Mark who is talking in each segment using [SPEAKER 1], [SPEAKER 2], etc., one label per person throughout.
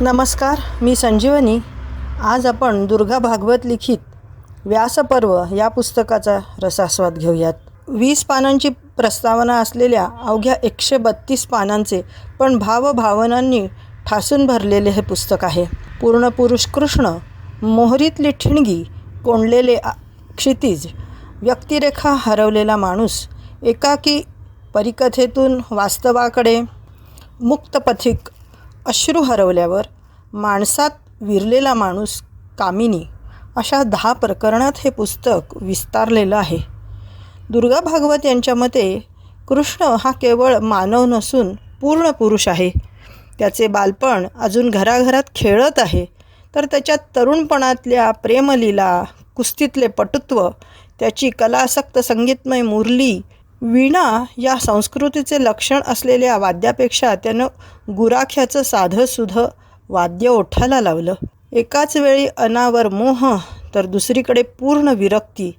[SPEAKER 1] नमस्कार मी संजीवनी. आज आपण दुर्गा भागवत लिखित व्यासपर्व या पुस्तकाचा रसास्वाद घेऊयात. वीस पानांची प्रस्तावना असलेल्या अवघ्या एकशे बत्तीस पानांचे पण भावभावनांनी ठासून भरलेले हे पुस्तक आहे. पूर्ण पुरुष कृष्ण मोहरीतली ठिणगी कोंडलेले क्षितिज व्यक्तिरेखा हरवलेला माणूस एकाकी परिकथेतून वास्तवाकडे मुक्तपथिक अश्रू हरवल्यावर माणसात विरलेला माणूस कामिनी अशा दहा प्रकरणात हे पुस्तक विस्तारलेलं आहे. दुर्गा भागवत यांच्या मते कृष्ण हा केवळ मानव नसून पूर्ण पुरुष आहे. त्याचे बालपण अजून घराघरात खेळत आहे. तर त्याच्या तरुणपणातल्या प्रेमलीला कुस्तीतले पटुत्व त्याची कलासक्त संगीतमय मुरली वीणा या संस्कृतीचे लक्षण असलेल्या वाद्यापेक्षा त्यानं गुराख्याचं साधंसुधं वाद्य ओठाला लावलं. एकाच वेळी अनावर मोह तर दुसरीकडे पूर्ण विरक्ती.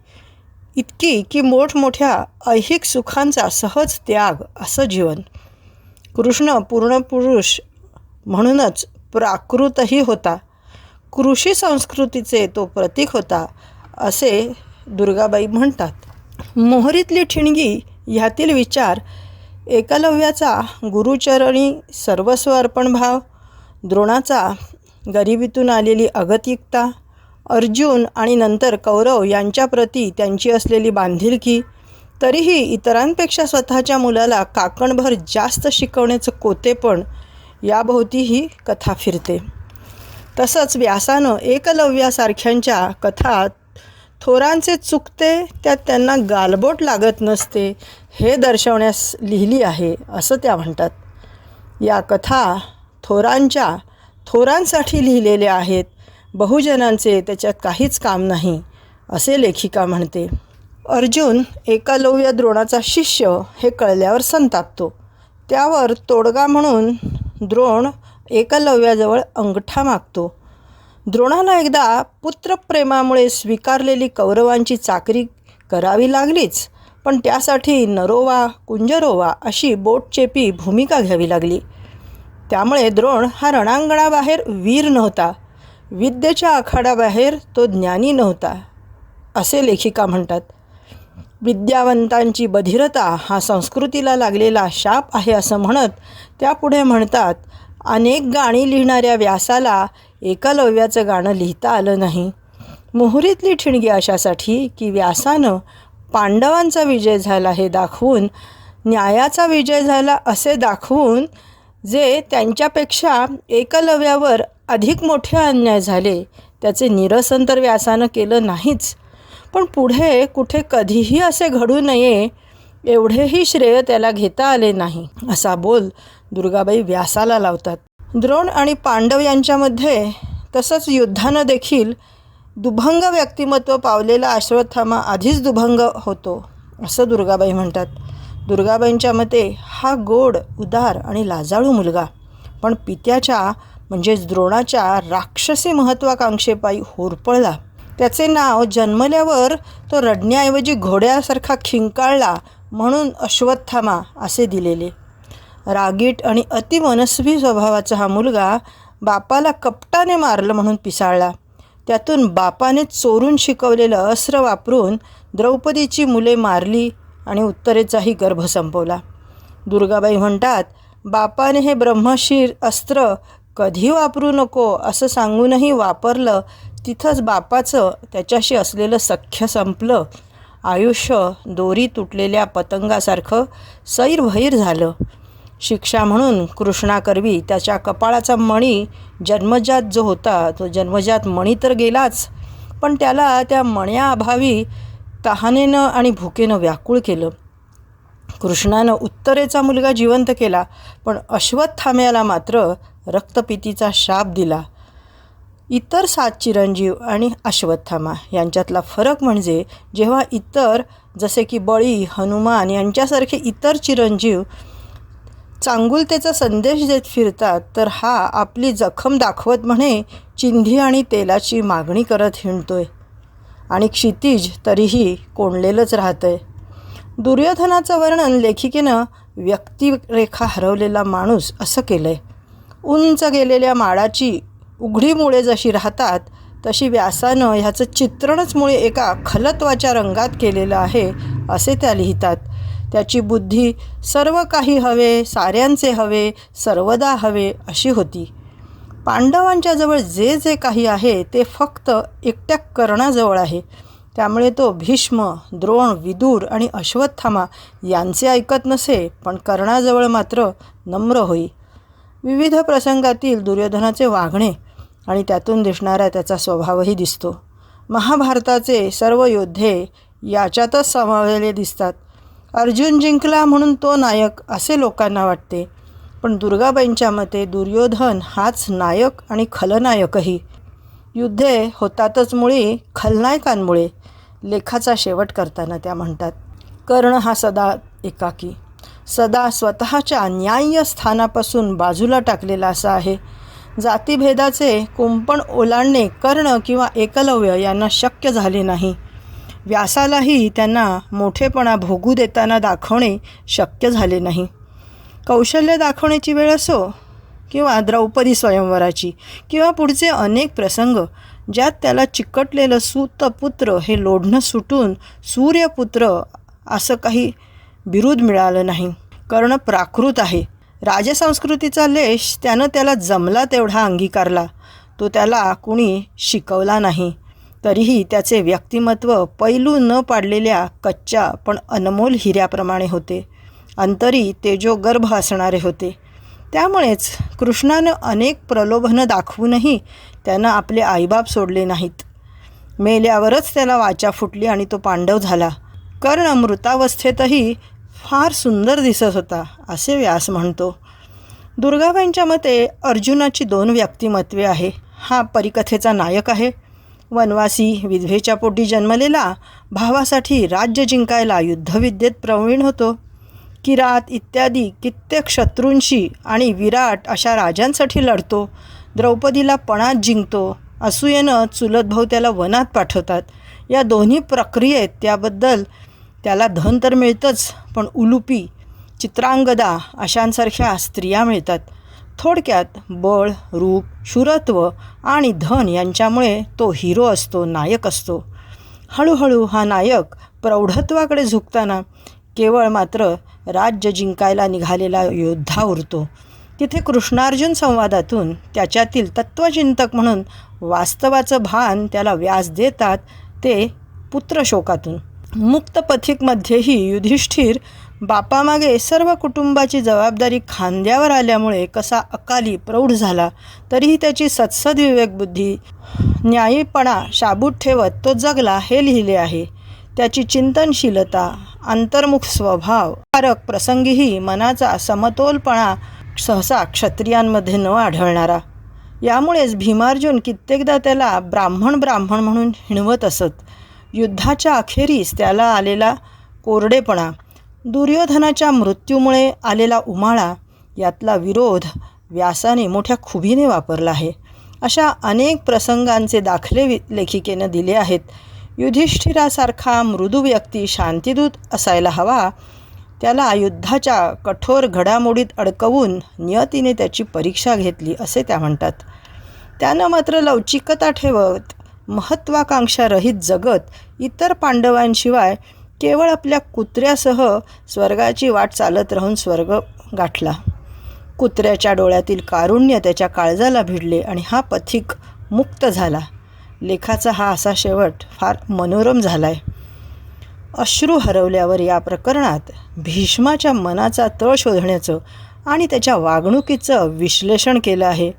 [SPEAKER 1] इतकी की मोठमोठ्या ऐहिक सुखांचा सहज त्याग असं जीवन. कृष्ण पूर्ण पुरुष म्हणूनच प्राकृतही होता. कृषी संस्कृतीचे तो प्रतीक होता असे दुर्गाबाई म्हणतात. मोहरीतली ठिणगी ह्यातील विचार एकलव्याचा गुरुचरणी सर्वस्व अर्पण भाव द्रोणाचा गरिबीतून आलेली अगतिकता अर्जुन आणि नंतर कौरव यांच्याप्रती त्यांची असलेली बांधिलकी तरीही इतरांपेक्षा स्वतःच्या मुलाला काकणभर जास्त शिकवण्याचं कोतेपण याभोवती ही कथा फिरते. तसंच व्यासानं एकलव्यासारख्यांच्या कथा थोरांचे चुकते त्यात त्यांना गालबोट लागत नसते हे दर्शवण्यास लिहिली आहे असं त्या म्हणतात. या कथा थोरांच्या थोरांसाठी लिहिलेल्या आहेत. बहुजनांचे त्याच्यात काहीच काम नाही असे लेखिका म्हणते. अर्जुन एकालव्य द्रोणाचा शिष्य हे कळल्यावर संतापतो. त्यावर तोडगा म्हणून द्रोण एकलव्याजवळ अंगठा मागतो. द्रोणाला एकदा पुत्रप्रेमामुळे स्वीकारलेली कौरवांची चाकरी करावी लागलीच पण त्यासाठी नरोवा कुंजरोवा अशी बोटचेपी भूमिका घ्यावी लागली. त्यामुळे द्रोण हा रणांगणाबाहेर वीर नव्हता. विद्येच्या आखाड्याबाहेर तो ज्ञानी नव्हता असे लेखिका म्हणतात. विद्यावंतांची बधिरता हा संस्कृतीला लागलेला शाप आहे असं म्हणत त्यापुढे म्हणतात अनेक गाणी लिहिणाऱ्या व्यासाला एकलव्याचं गाणं लिहिता आलं नाही. मोहरीतली ठिणगी अशासाठी की व्यासानं पांडवांचा विजय झाला हे दाखवून न्यायाचा विजय झाला असे दाखवून जे त्यांच्यापेक्षा एकलव्यावर अधिक मोठे अन्याय झाले त्याचे निरसन तर व्यासानं केलं नाहीच. पण पुढे कुठे कधीही असे घडू नये एवढेही श्रेय त्याला घेता आले नाही असा बोल दुर्गाबाई व्यासाला लावतात. द्रोण आणि पांडव यांच्यामध्ये तसंच युद्धानं देखील दुभंग व्यक्तिमत्व पावलेला अश्वत्थामा आधीच दुभंग होतो असं दुर्गाबाई म्हणतात. दुर्गाबाईंच्या मते हा गोड उदार आणि लाजाळू मुलगा. पण पित्याच्या म्हणजेच द्रोणाच्या राक्षसी महत्त्वाकांक्षेपायी होरपळला. त्याचे नाव जन्मल्यावर तो रडण्याऐवजी घोड्यासारखा खिंकाळला म्हणून अश्वत्थामा असे दिलेले. रागीट आणि अतिमनस्वी स्वभावाचा हा मुलगा बापाला कपटाने मारलं म्हणून पिसाळला. त्यातून बापाने चोरून शिकवलेलं अस्त्र वापरून द्रौपदीची मुले मारली आणि उत्तरेचाही गर्भ संपवला. दुर्गाबाई म्हणतात बापाने हे ब्रह्मशीर अस्त्र कधी वापरू नको असं सांगूनही वापरलं तिथंच बापाचं त्याच्याशी असलेलं सख्य संपलं. आयुष्य दोरी तुटलेल्या पतंगासारखं सैरभैर झालं. शिक्षा म्हणून कृष्णाकरवी त्याच्या कपाळाचा मणी जन्मजात जो होता तो जन्मजात मणी तर गेलाच पण त्याला त्या मण्याअभावी तहानेनं आणि भुकेनं व्याकुळ केलं. कृष्णानं उत्तरेचा मुलगा जिवंत केला पण अश्वत्थाम्याला मात्र रक्तपितीचा शाप दिला. इतर सात चिरंजीव आणि अश्वत्थामा यांच्यातला फरक म्हणजे जेव्हा इतर जसे की बळी हनुमान यांच्यासारखे इतर चिरंजीव चांगुलतेचा संदेश देत फिरतात तर हा आपली जखम दाखवत म्हणे चिंधी आणि तेलाची मागणी करत हिंडतोय. आणि क्षितिज तरीही कोंडलेलंच राहतंय. दुर्योधनाचं वर्णन लेखिकेनं व्यक्तिरेखा हरवलेला माणूस असं केलं आहे उंच गेलेल्या माडाची उघडी मुळे जशी राहतात तशी व्यासानं ह्याचं चित्रणच मुळे एका खलत्वाच्या रंगात केलेलं आहे असे त्या लिहितात. त्याची बुद्धी सर्व काही हवे साऱ्यांचे हवे सर्वदा हवे अशी होती. पांडवांच्या जवळ जे जे काही आहे ते फक्त एकट्या कर्णाजवळ आहे. त्यामुळे तो भीष्म द्रोण विदूर आणि अश्वत्थामा यांचे ऐकत नसे पण कर्णाजवळ मात्र नम्र होई. विविध प्रसंगातील दुर्योधनाचे वागणे आणि त्यातून दिसणारा त्याचा स्वभावही दिसतो. महाभारताचे सर्व योद्धे याच्यातच समावलेले दिसतात. अर्जुन जिंकला म्हणून तो नायक असे लोकांना वाटते. पण दुर्गाबाईंच्या मते दुर्योधन हाच नायक आणि खलनायकही. युद्धे होतातच मुळी खलनायकांमुळे. लेखाचा शेवट करताना त्या म्हणतात कर्ण हा सदा एकाकी. सदा स्वतःच्या न्याय्य स्थानापासून बाजूला टाकलेला असा आहे. जातीभेदाचे कुंपण ओलांडणे कर्ण किंवा एकलव्य यांना शक्य झाले नाही. व्यासालाही त्यांना मोठेपणा भोगू देताना दाखवणे शक्य झाले नाही. कौशल्य दाखवण्याची वेळ असो किंवा द्रौपदी स्वयंवराची किंवा पुढचे अनेक प्रसंग ज्यात त्याला चिकटलेलं सुतपुत्र हे लोढणं सुटून सूर्यपुत्र असं काही बिरुद मिळालं नाही. कर्ण प्राकृत आहे. राजसंस्कृतीचा लेश त्यानं त्याला जमला तेवढा अंगीकारला. तो त्याला कुणी शिकवला नाही. तरीही त्याचे व्यक्तिमत्व पैलू न पाडलेल्या कच्च्या पण अनमोल हिऱ्याप्रमाणे होते. अंतरी तेजोगर्भ असणारे होते. त्यामुळेच कृष्णानं अनेक प्रलोभनं दाखवूनही त्यानं आपले आईबाप सोडले नाहीत. मेल्यावरच त्याला वाचा फुटली आणि तो पांडव झाला. कर्ण मृतावस्थेतही फार सुंदर दिसत होता असे व्यास म्हणतो. दुर्गाबाईंच्या मते अर्जुनाची दोन व्यक्तिमत्वे आहे. हा परिकथेचा नायक आहे. वनवासी विधवेच्या पोटी जन्मलेला भावासाठी राज्य जिंकायला युद्धविद्येत प्रवीण होतो. किरात इत्यादी कित्येक शत्रूंशी आणि विराट अशा राजांसाठी लढतो. द्रौपदीला पणात जिंकतो. असूयेनं चुलत भाऊ त्याला वनात पाठवतात. या दोन्ही प्रक्रियेत त्याबद्दल त्याला धन तर मिळतंच पण उलुपी चित्रांगदा अशांसारख्या स्त्रिया मिळतात. थोडक्यात बळ रूप शूरत्व आणि धन यांच्यामुळे तो हिरो असतो नायक असतो. हळूहळू हा नायक प्रौढत्वाकडे झुकताना केवळ मात्र राज्य जिंकायला निघालेला योद्धा उरतो. तिथे कृष्णार्जुन संवादातून त्याच्यातील तत्त्वचिंतक म्हणून वास्तवाचं भान त्याला व्यास देतात ते पुत्रशोकातून. मुक्त पथिकमध्येही युधिष्ठिर बापामागे सर्व कुटुंबाची जबाबदारी खांद्यावर आल्यामुळे कसा अकाली प्रौढ झाला तरीही त्याची सत्सद विवेकबुद्धी न्यायीपणा शाबूत ठेवत तो जगला हे लिहिले आहे. त्याची चिंतनशीलता अंतर्मुख स्वभाव कारक प्रसंगीही मनाचा समतोलपणा सहसा क्षत्रियांमध्ये न आढळणारा. यामुळेच भीमार्जुन कित्येकदा त्याला ब्राह्मण ब्राह्मण म्हणून हिणवत असत. युद्धाच्या अखेरीस त्याला आलेला कोरडेपणा दुर्योधनाच्या मृत्यूमुळे आलेला उमाळा यातला विरोध व्यासाने मोठ्या खुबीने वापरला आहे. अशा अनेक प्रसंगांचे दाखले वि लेखिकेनं दिले आहेत. युधिष्ठिरासारखा मृदू व्यक्ती शांतिदूत असायला हवा. त्याला युद्धाच्या कठोर घडामोडीत अडकवून नियतीने त्याची परीक्षा घेतली असे त्या म्हणतात. त्यानं मात्र लवचिकता ठेवत महत्त्वाकांक्षारहित जगत इतर पांडवांशिवाय केवळ आपल्या कुत्र्यासह स्वर्गाची वाट चालत राहून स्वर्ग गाठला. कुत्र्याच्या डोळ्यातील कारुण्य त्याच्या काळजाला भिडले आणि हा पथिक मुक्त झाला. लेखाचा हा असा शेवट फार मनोरम झाला आहे अश्रू हरवल्यावर या प्रकरणात भीष्माच्या मनाचा तळ शोधण्याचं आणि त्याच्या वागणुकीचं विश्लेषण केलं आहे.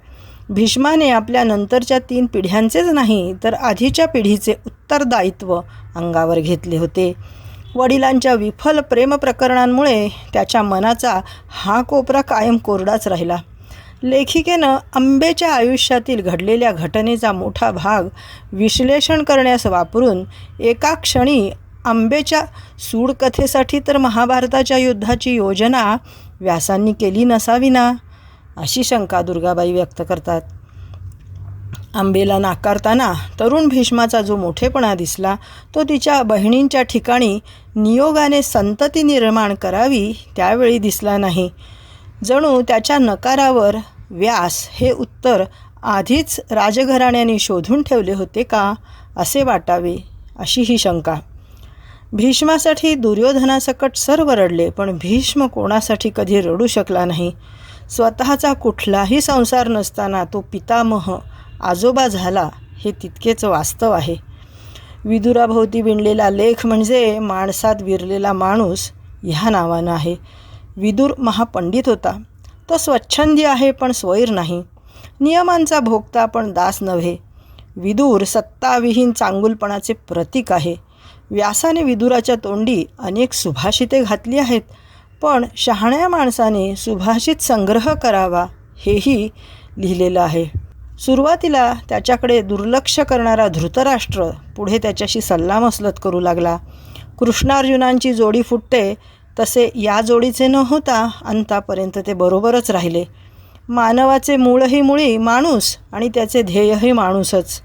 [SPEAKER 1] भीष्माने आपल्या नंतरच्या तीन पिढ्यांचेच नाही तर आधीच्या पिढीचे उत्तरदायित्व अंगावर घेतले होते. वडिलांच्या विफल प्रेम प्रकरणांमुळे त्याच्या मनाचा हा कोपरा कायम कोरडाच राहिला. लेखिकेनं आंबेच्या आयुष्यातील घडलेल्या घटनेचा मोठा भाग विश्लेषण करण्यास वापरून एका क्षणी आंबेच्या सूडकथेसाठी तर महाभारताच्या युद्धाची योजना व्यासांनी केली नसावी ना? अशी शंका दुर्गाबाई व्यक्त करतात. आंबेला नाकारताना तरुण भीष्माचा जो मोठेपणा दिसला तो तिच्या बहिणींच्या ठिकाणी नियोगाने संतती निर्माण करावी त्यावेळी दिसला नाही. जणू त्याच्या नकारावर व्यास हे उत्तर आधीच राजघराण्याने शोधून ठेवले होते का असे वाटावे अशी ही शंका. भीष्मासाठी दुर्योधनासकट सर्व रडले पण भीष्म कोणासाठी कधी रडू शकला नाही. स्वतःचा कुठलाही संसार नसताना तो पितामह आजोबा झाला हे तितकेच वास्तव आहे. विदुराभोवती विणलेला लेख म्हणजे माणसात विरलेला माणूस ह्या नावानं आहे. विदूर महापंडित होता. तो स्वच्छंदी आहे पण स्वैर नाही. नियमांचा भोगता पण दास नव्हे. विदूर सत्ताविहीन चांगुलपणाचे प्रतीक आहे. व्यासाने विदुराच्या तोंडी अनेक सुभाषिते घातली आहेत. पण शहाण्या माणसाने सुभाषित संग्रह करावा हेही लिहिलेलं आहे. सुरुवातीला त्याच्याकडे दुर्लक्ष करणारा धृतराष्ट्र पुढे त्याच्याशी सल्लामसलत करू लागला. कृष्णार्जुनांची जोडी फुटते तसे या जोडीचे न होता अंतापर्यंत ते बरोबरच राहिले. मानवाचे मूळही मुळी माणूस आणि त्याचे ध्येयही माणूसच.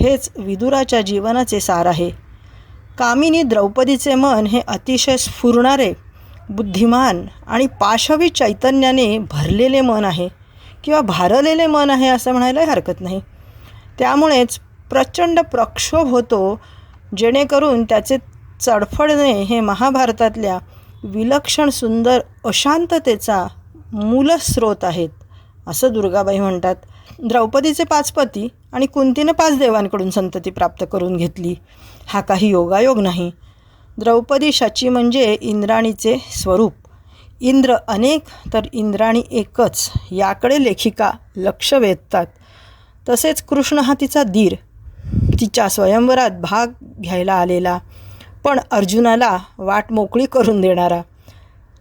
[SPEAKER 1] हेच विदुराच्या जीवनाचे सार आहे. कामिनी द्रौपदीचे मन हे अतिशय स्फुरणारे बुद्धिमान आणि पाशवी चैतन्याने भरलेले मन आहे. किंवा भारलेले मन आहे असं म्हणायलाही हरकत नाही. त्यामुळेच प्रचंड प्रक्षोभ होतो जेणेकरून त्याचे चडफडणे हे महाभारतातल्या विलक्षण सुंदर अशांततेचा मूलस्रोत आहेत असं दुर्गाबाई म्हणतात. द्रौपदीचे पाच पती आणि कुंतीने पाच देवांकडून संतती प्राप्त करून घेतली. हा काही योगायोग नाही. द्रौपदी शची म्हणजे इंद्राणीचे स्वरूप. इंद्र अनेक तर इंद्राणी एकच. याकडे लेखिका लक्ष वेधतात. तसेच कृष्ण हा तिचा धीर तिच्या स्वयंवरात भाग घ्यायला आलेला पण अर्जुनाला वाट मोकळी करून देणारा.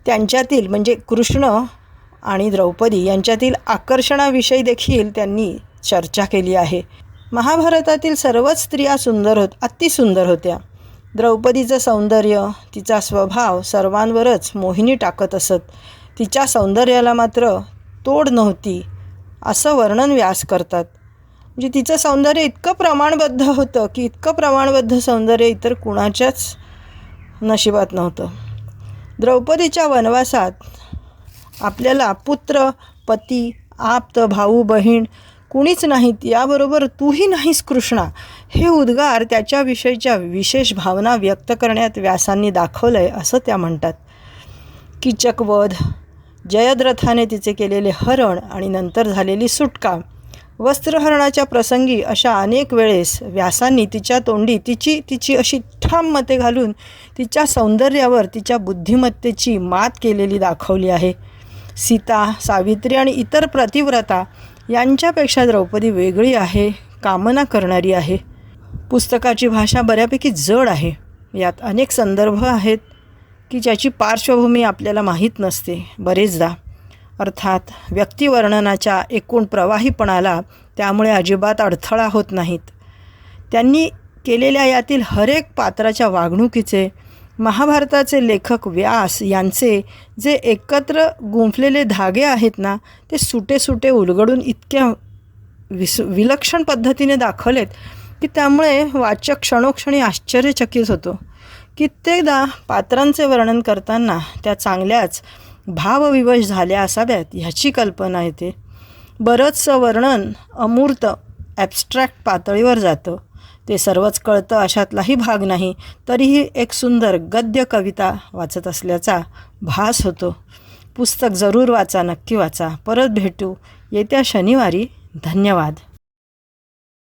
[SPEAKER 1] त्यांच्यातील म्हणजे कृष्ण आणि द्रौपदी यांच्यातील आकर्षणाविषयी देखील त्यांनी चर्चा केली आहे. महाभारतातील सर्वच स्त्रिया सुंदर होत अतिसुंदर होत्या. द्रौपदीचं सौंदर्य तिचा स्वभाव सर्वांवरच मोहिनी टाकत असत. तिच्या सौंदर्याला मात्र तोड नव्हती असं वर्णन व्यास करतात. म्हणजे तिचं सौंदर्य इतकं प्रमाणबद्ध होतं की इतकं प्रमाणबद्ध सौंदर्य इतर कुणाच्याच नशिबात नव्हतं. द्रौपदीच्या वनवासात आपल्याला पुत्र पती आप्त भाऊ बहीण कुणीच नाहीत याबरोबर तूही नाहीस कृष्णा. हे उद्गार त्याच्याविषयीच्या विशेष भावना व्यक्त करण्यात व्यासांनी दाखवलं आहे असं त्या म्हणतात. किचकवध जयद्रथाने तिचे केलेले हरण आणि नंतर झालेली सुटका वस्त्रहरणाच्या प्रसंगी अशा अनेक वेळेस व्यासांनी तिच्या तोंडी तिची तिची अशी ठाम मते घालून तिच्या सौंदर्यावर तिच्या बुद्धिमत्तेची मात केलेली दाखवली आहे. सीता सावित्री आणि इतर प्रतिव्रता यांच्यापेक्षा द्रौपदी वेगळी आहे कामना करणारी आहे. पुस्तकाची भाषा बऱ्यापैकी जड आहे. यात अनेक संदर्भ आहेत की ज्याची पार्श्वभूमी आपल्याला माहीत नसते. बरेचदा अर्थात व्यक्तिवर्णनाच्या एकूण प्रवाहीपणाला त्यामुळे अजिबात अडथळा होत नाहीत. त्यांनी केलेल्या यातील हरेक पात्राच्या वागणुकीचे महाभारताचे लेखक व्यास यांचे जे एकत्र गुंफलेले धागे आहेत ना ते सुटे सुटे उलगडून इतक्या विस विलक्षण पद्धतीने दाखवलेत की त्यामुळे वाचक क्षणोक्षणी आश्चर्यचकित होतो. कित्येकदा पात्रांचे वर्णन करताना त्या चांगल्याच भावविवश झाल्या असाव्यात ह्याची कल्पना येते. बरंचसं वर्णन अमूर्त ॲबस्ट्रॅक्ट पातळीवर जातं. ते सर्वच कळतं अशातलाही भाग नाही. तरीही एक सुंदर गद्य कविता वाचत असल्याचा भास होतो. पुस्तक जरूर वाचा नक्की वाचा. परत भेटू. येत्या शनिवारी. धन्यवाद.